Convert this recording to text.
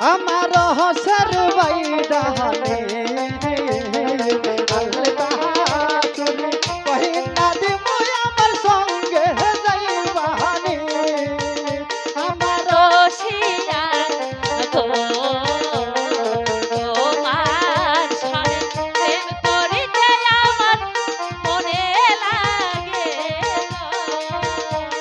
আমার রহসের বাইদাহানি